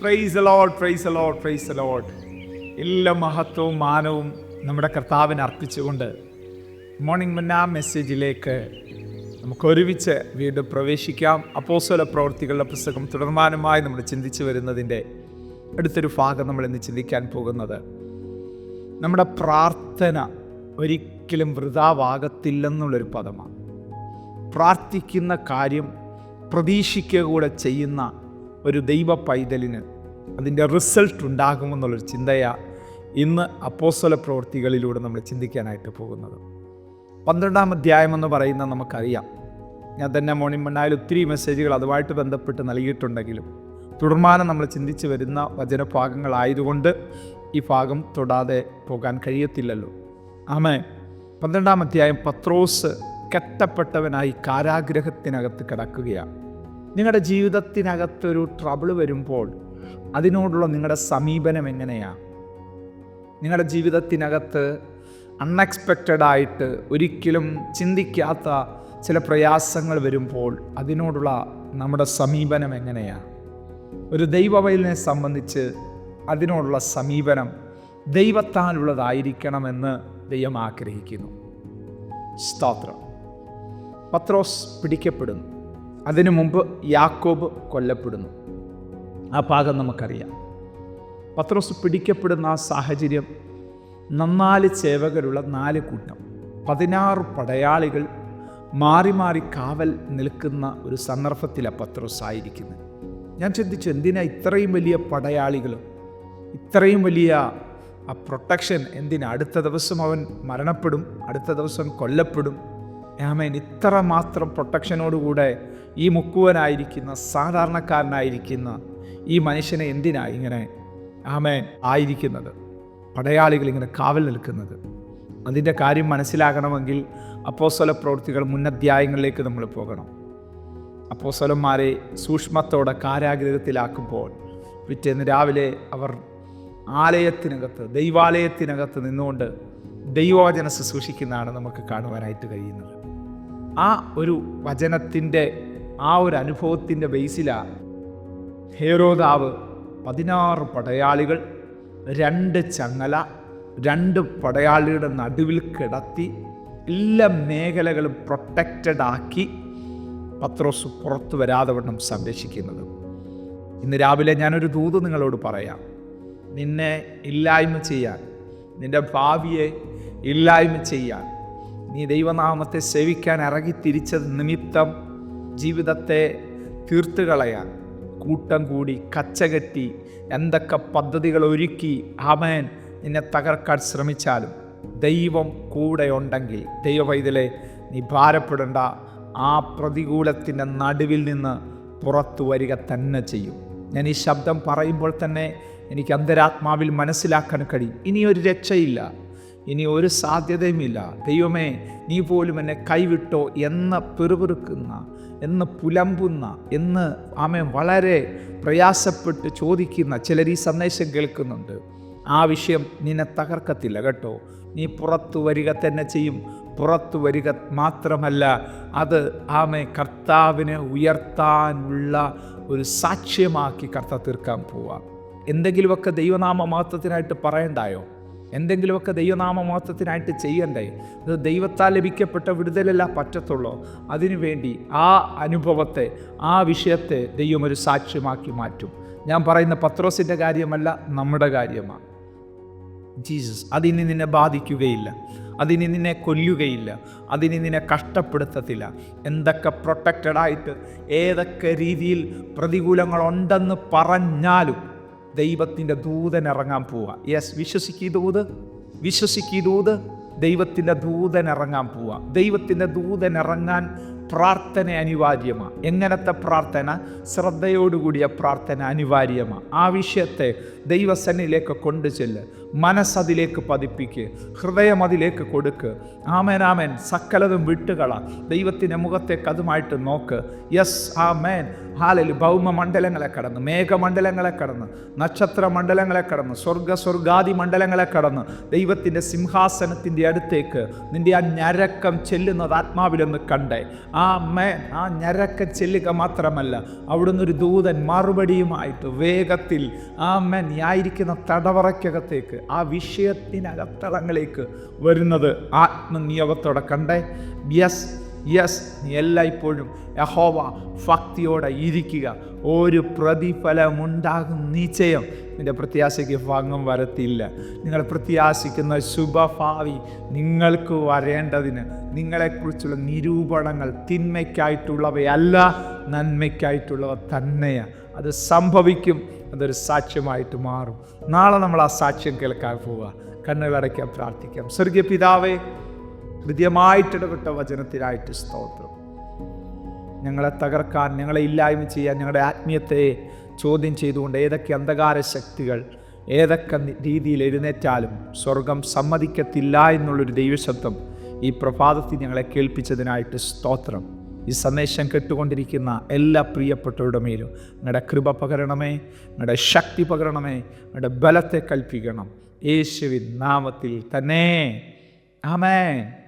Praise the Lord praise the Lord praise the Lord എല്ലാ മഹത്വവും മാനവും നമ്മുടെ കർത്താവിന് അർപ്പിച്ചുകൊണ്ട് മോർണിംഗ് മുന്ന മെസ്സേജിലേക്ക് നമുക്ക് ഒരുമിച്ച് വീണ്ടും പ്രവേശിക്കാം. അപ്പോസ്വല പ്രവൃത്തികളുടെ പുസ്തകം തുടർമാനമായി നമ്മൾ ചിന്തിച്ചു വരുന്നതിന്റെ അടുത്തൊരു ഭാഗം നമ്മൾ ഇന്ന് ചിന്തിക്കാൻ പോകുന്നത്. നമ്മുടെ പ്രാർത്ഥന ഒരിക്കലും വൃതാവാകത്തില്ലെന്നുള്ളൊരു പദമാണ്. പ്രാർത്ഥിക്കുന്ന കാര്യം പ്രതീക്ഷിക്കുക കൂടെ ചെയ്യുന്ന ഒരു ദൈവ പൈതലിന് അതിന്റെ റിസൾട്ട് ഉണ്ടാകുമെന്നുള്ളൊരു ചിന്തയാണ് ഇന്ന് അപ്പോസ്വല പ്രവൃത്തികളിലൂടെ നമ്മൾ ചിന്തിക്കാനായിട്ട് പോകുന്നത്. പന്ത്രണ്ടാം അധ്യായം എന്ന് പറയുന്ന നമുക്കറിയാം. ഞാൻ തന്നെ മോർണിംഗ് മണ്ണായാലും ഒത്തിരി മെസ്സേജുകൾ അതുമായിട്ട് ബന്ധപ്പെട്ട് നൽകിയിട്ടുണ്ടെങ്കിലും തുടർമാനം നമ്മൾ ചിന്തിച്ച് വരുന്ന വചനഭാഗങ്ങളായതുകൊണ്ട് ഈ ഭാഗം തൊടാതെ പോകാൻ കഴിയത്തില്ലല്ലോ. ആമേ പന്ത്രണ്ടാം അധ്യായം പത്രോസ് കെട്ടപ്പെട്ടവനായി കാരാഗ്രഹത്തിനകത്ത് കിടക്കുകയാണ്. നിങ്ങളുടെ ജീവിതത്തിനകത്തൊരു ട്രബിൾ വരുമ്പോൾ അതിനോടുള്ള നിങ്ങളുടെ സമീപനം എങ്ങനെയാണ് നിങ്ങളുടെ ജീവിതത്തിനകത്ത് അൺഎക്സ്പെക്റ്റഡ് ആയിട്ട് ഒരിക്കലും ചിന്തിക്കാത്ത ചില പ്രയാസങ്ങൾ വരുമ്പോൾ അതിനോടുള്ള നമ്മുടെ സമീപനം എങ്ങനെയാണ് ഒരു ദൈവവയലിനെ സംബന്ധിച്ച് അതിനോടുള്ള സമീപനം ദൈവത്താലുള്ളതായിരിക്കണമെന്ന് ദൈവം ആഗ്രഹിക്കുന്നു. സ്തോത്രം. പത്രോസ് പിടിക്കപ്പെടുന്നു. അതിനു മുമ്പ് യാക്കോബ് കൊല്ലപ്പെടുന്നു. ആ ഭാഗം നമുക്കറിയാം. പത്രോസ് പിടിക്കപ്പെടുന്ന ആ സാഹചര്യം നന്നാൽ സേവകരുള്ള നാല് കൂട്ടം. പതിനാറ് പടയാളികൾ മാറി മാറി കാവൽ നിൽക്കുന്ന ഒരു സന്ദർഭത്തിലാണ് പത്രോസ് ആയിരിക്കുന്നത്. ഞാൻ ചിന്തിച്ചു എന്തിനാ ഇത്രയും വലിയ പടയാളികൾ? ഇത്രയും വലിയ ആ പ്രൊട്ടക്ഷൻ എന്തിനാ? അടുത്ത ദിവസം അവൻ മരണപ്പെടും അടുത്ത ദിവസം കൊല്ലപ്പെടും. ആമേൻ. ഇത്ര മാത്രം പ്രൊട്ടക്ഷനോടുകൂടെ ഈ മുക്കുവനായിരിക്കുന്ന സാധാരണക്കാരനായിരിക്കുന്ന ഈ മനുഷ്യനെ എന്തിനാ ഇങ്ങനെ ആമേൻ ആയിരിക്കുന്നത്? പടയാളികൾ ഇങ്ങനെ കാവൽ നിൽക്കുന്നത്. അതിന്റെ കാര്യം മനസ്സിലാകണമെങ്കിൽ അപ്പോസ്വല പ്രവൃത്തികൾ മുന്നധ്യായങ്ങളിലേക്ക് നമ്മൾ പോകണം. അപ്പോസ്വലന്മാരെ സൂക്ഷ്മത്തോടെ കാരാഗ്രഹത്തിലാക്കുമ്പോൾ പിറ്റേന്ന് രാവിലെ അവർ ആലയത്തിനകത്ത് ദൈവാലയത്തിനകത്ത് നിന്നുകൊണ്ട് ദൈവവചന ശുശ്രൂഷിക്കുന്നതാണ് നമുക്ക് കാണുവാനായിട്ട് കഴിയുന്നത്. ആ ഒരു വചനത്തിന്റെ ആ ഒരു അനുഭവത്തിന്റെ ബേസിലാണ് ഹേരോദാവ് പതിനാറ് പടയാളികൾ രണ്ട് ചങ്ങല രണ്ട് പടയാളിയുടെ നടുവിൽ കിടത്തി എല്ലാ മേഖലകളും പ്രൊട്ടക്റ്റഡ് ആക്കി പത്രോസ് പുറത്തു വരാതെ വണ്ണം സംരക്ഷിക്കുന്നത്. ഇന്ന് രാവിലെ ഞാനൊരു ദൂത് നിങ്ങളോട് പറയാം. നിന്നെ ഇല്ലായ്മ ചെയ്യാൻ നിന്റെ ഭാവിയെ ഇല്ലായ്മ ചെയ്യാൻ. നീ ദൈവനാമത്തെ സേവിക്കാൻ ഇറങ്ങി തിരിച്ചത് നിമിത്തം ജീവിതത്തെ തീർത്തു കളയാൻ കൂട്ടം കൂടി കച്ചകെട്ടി എന്തൊക്കെ പദ്ധതികൾ ഒരുക്കി ആമേൻ നിന്നെ തകർക്കാൻ ശ്രമിച്ചാലും ദൈവം കൂടെ ഉണ്ടെങ്കിൽ ദൈവവൈതലെ നീ ഭാരപ്പെടേണ്ട. ആ പ്രതികൂലത്തിന്റെ നടുവിൽ നിന്ന് പുറത്തു വരിക തന്നെ ചെയ്യും. ഞാൻ ഈ ശബ്ദം പറയുമ്പോൾ തന്നെ എനിക്ക് അന്തരാത്മാവിൽ മനസ്സിലാക്കാൻ കഴിയും. ഇനിയൊരു രക്ഷയില്ല. ഇനി ഒരു സാധ്യതയുമില്ല. ദൈവമേ നീ പോലും എന്നെ കൈവിട്ടോ എന്ന് പെറുപെറുക്കുന്ന എന്ന് പുലമ്പുന്ന എന്ന് ആമേ വളരെ പ്രയാസപ്പെട്ട് ചോദിക്കുന്ന ചിലർ ഈ സന്ദേശം കേൾക്കുന്നുണ്ട്. ആ വിഷയം നിന്നെ തകർക്കത്തില്ല കേട്ടോ. നീ പുറത്തു വരിക തന്നെ ചെയ്യും. പുറത്തു വരിക മാത്രമല്ല അത് ആമേ കർത്താവിനെ ഉയർത്താനുള്ള ഒരു സാക്ഷ്യമാക്കി കർത്ത തീർക്കാൻ പോവാം. എന്തെങ്കിലുമൊക്കെ ദൈവനാമ മഹത്വത്തിനായിട്ട് പറയണ്ടായോ? എന്തെങ്കിലുമൊക്കെ ദൈവനാമ മഹത്വത്തിനായിട്ട് ചെയ്യണ്ടേ? അത് ദൈവത്താൽ ലഭിക്കപ്പെട്ട വിടുതലല്ല പറ്റത്തുള്ളൂ. അതിനുവേണ്ടി ആ അനുഭവത്തെ ആ വിഷയത്തെ ദൈവം ഒരു സാക്ഷ്യമാക്കി മാറ്റും. ഞാൻ പറയുന്ന പത്രോസിന്റെ കാര്യമല്ല നമ്മുടെ കാര്യമാണ്. ജീസസ് അതിനി നിന്നെ ബാധിക്കുകയില്ല. അതിനി നിന്നെ കൊല്ലുകയില്ല. അതിനി നിന്നെ കഷ്ടപ്പെടുത്തത്തില്ല. എന്തൊക്കെ പ്രൊട്ടക്റ്റഡായിട്ട് ഏതൊക്കെ രീതിയിൽ പ്രതികൂലങ്ങളുണ്ടെന്ന് പറഞ്ഞാലും ദൈവത്തിന്റെ ദൂതൻ ഇറങ്ങാൻ പോവുക യെസ് വിശ്വസിക്കീ ദൂത്? വിശ്വസിക്കീ ദൂത്? ദൈവത്തിന്റെ ദൂതൻ ഇറങ്ങാൻ പോവുക ദൈവത്തിന്റെ ദൂതൻ ഇറങ്ങാൻ പ്രാർത്ഥന അനിവാര്യമാണ് എങ്ങനത്തെ പ്രാർത്ഥന? ശ്രദ്ധയോടുകൂടിയ പ്രാർത്ഥന അനിവാര്യമാണ് ആ വിഷയത്തെ ദൈവസന്നിലേക്ക് കൊണ്ടു ചെല്ല്. മനസ്സതിലേക്ക് പതിപ്പിക്ക്. ഹൃദയം അതിലേക്ക് കൊടുക്ക്. ആമേൻ സക്കലതും വിട്ടുകള. ദൈവത്തിന്റെ മുഖത്തേക്ക് അതുമായിട്ട് നോക്ക്. യെസ് ആ മേൻ ഹാലൽ ഭൗമമണ്ഡലങ്ങളെ കടന്ന് മേഘമണ്ഡലങ്ങളെ കടന്ന് നക്ഷത്ര മണ്ഡലങ്ങളെ കടന്ന് സ്വർഗ സ്വർഗാദി മണ്ഡലങ്ങളെ കടന്ന് ദൈവത്തിന്റെ സിംഹാസനത്തിന്റെ അടുത്തേക്ക് നിന്റെ ആ ഞരക്കം ചെല്ലുന്നത് ആത്മാവിലൊന്ന് കണ്ടേ. മേൻ ആ ഞരക്ക ചെല്ലുക മാത്രമല്ല അവിടുന്ന് ഒരു ദൂതൻ മറുപടിയുമായിട്ട് വേഗത്തിൽ ആ മേൻ ഞായിരിക്കുന്ന തടവറയ്ക്കകത്തേക്ക് ആ വിഷയത്തിനകത്തളങ്ങളിലേക്ക് വരുന്നത്. ആത്മനിയോഗത്തോടെ കണ്ടേ. യെസ് യെസ് എല്ലായ്പ്പോഴും യഹോവ ഭക്തിയോടെ ഇരിക്കുക. ഒരു പ്രതിഫലമുണ്ടാകും നിശ്ചയം. നിന്റെ പ്രത്യാശയ്ക്ക് ഭംഗം വരത്തില്ല. നിങ്ങൾ പ്രത്യാശിക്കുന്ന ശുഭഭാവി നിങ്ങൾക്ക് വരേണ്ടതിന് നിങ്ങളെക്കുറിച്ചുള്ള നിരൂപണങ്ങൾ തിന്മയ്ക്കായിട്ടുള്ളവയല്ല നന്മയ്ക്കായിട്ടുള്ളവ തന്നെയാണ് അത് സംഭവിക്കും അതൊരു സാക്ഷ്യമായിട്ട് മാറും. നാളെ നമ്മൾ ആ സാക്ഷ്യം കേൾക്കാൻ പോവുക. കണ്ണുകളടയ്ക്കാൻ പ്രാർത്ഥിക്കാം. സ്വർഗീയ പിതാവേ ഹൃദ്യമായിട്ട് ഇടപെട്ട വചനത്തിനായിട്ട് സ്തോത്രം. ഞങ്ങളെ തകർക്കാൻ ഞങ്ങളെ ഇല്ലായ്മ ചെയ്യാൻ ഞങ്ങളുടെ ആത്മീയത്തെ ചോദ്യം ചെയ്തുകൊണ്ട് ഏതൊക്കെ അന്ധകാര ശക്തികൾ ഏതൊക്കെ രീതിയിൽ എഴുന്നേറ്റാലും സ്വർഗം സമ്മതിക്കത്തില്ല എന്നുള്ളൊരു ദൈവശബ്ദം ഈ പ്രഭാതത്തിൽ ഞങ്ങളെ കേൾപ്പിച്ചതിനായിട്ട് സ്തോത്രം. ഈ സന്ദേശം കേട്ടുകൊണ്ടിരിക്കുന്ന എല്ലാ പ്രിയപ്പെട്ടവരുടെ മേലും നിങ്ങളുടെ കൃപ പകരണമേ നിങ്ങളുടെ ശക്തി പകരണമേ നിങ്ങളുടെ ബലത്തെ കൽപ്പിക്കണം. യേശുവിൻ നാമത്തിൽ തന്നെ. ആമേൻ.